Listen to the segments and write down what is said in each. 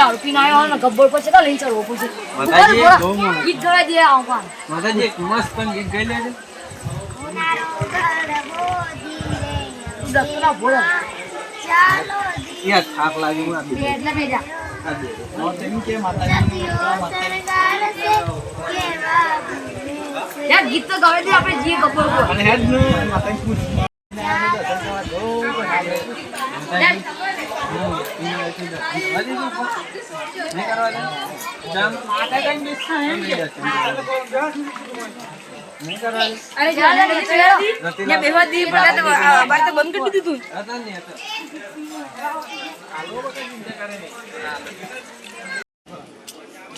દારૂ પીને આવ્યો ને ગબ્બર પછી તો લઈને ચડવો. મોડું. ગીત ગવાઈ દે આવો પાન માતાજી એક મસ્ત પણ ગીત ગાઈ લેજે. યાર થાક લાગી હું આપી એટલે તો ગવાઈ દે આપણે જીએ માતાજી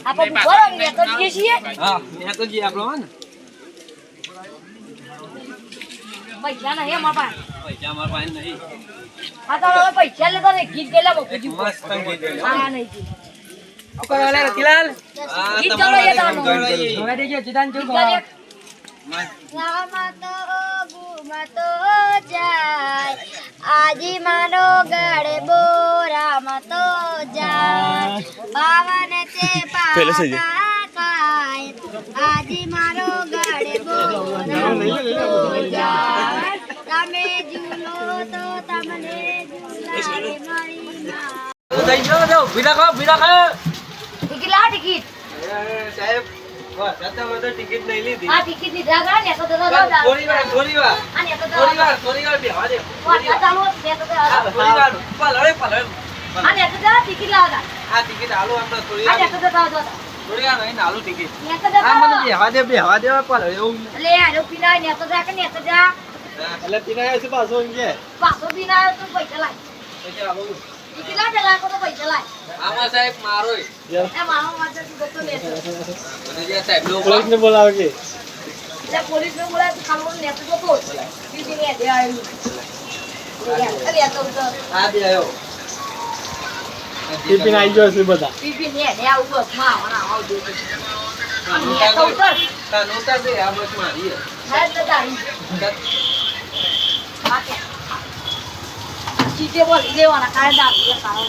આપણે બોલો ને તો જઈએ છીએ. હા તો જી આપણો ને. પૈસા નહીં અમારા પાસે. પૈસા મારા પાસે નહીં. આ તો હવે પૈસા લેતા ને ગીત ગયેલા મસ્ત હા નહીં. આજી મારો ગળે બોરામાં તો જાય પાવન ખાય આજી મારો ગળે બોરામાં તો જાય. તમે ઝૂલો તો તમને ઝૂલાવી મારી માં ગયો જો ઊભી રાખો ઊભી રાખો ટિકિટ લાવો ટિકિટ સાહેબ બસ અત્યારે બધો ટિકિટ નહીં લીધી આ ટિકિટ ને દે ટિકિટ આલો આપણે થોડી વાર. તો તો થોડી વાર રહીને આલો ટિકિટ ને તો તો મને બેહવા દે બેહવા દે પલળે એવું. લે આરો પીના ને તો જા કે ને તો જા. એટલે તીના છે પાછો એમ કે. પાછો પીના આવ્યો તો પૈસા લાય. પછી આલો ટિકિટ લાવ પેલા તો પૈસા લાય. આમાં સાહેબ મારો એ. મારો માથે તું ગતો લે મને જે સાહેબ લોકો પોલીસને બોલાવે પોલીસ ને બોલાય તો ખાલો ને તો જતો ને દે આવ્યું આ બે આયો. ટિફિન આવી ગયો છે બધા. બીજી ને દે આવું બસમાં આવના આવજો અને ને તો ઉતર તા નોતા દે આ બસ મારી હે. હાલ તો બાકી. ચીજે બોલ લેવાના કાયદા તારો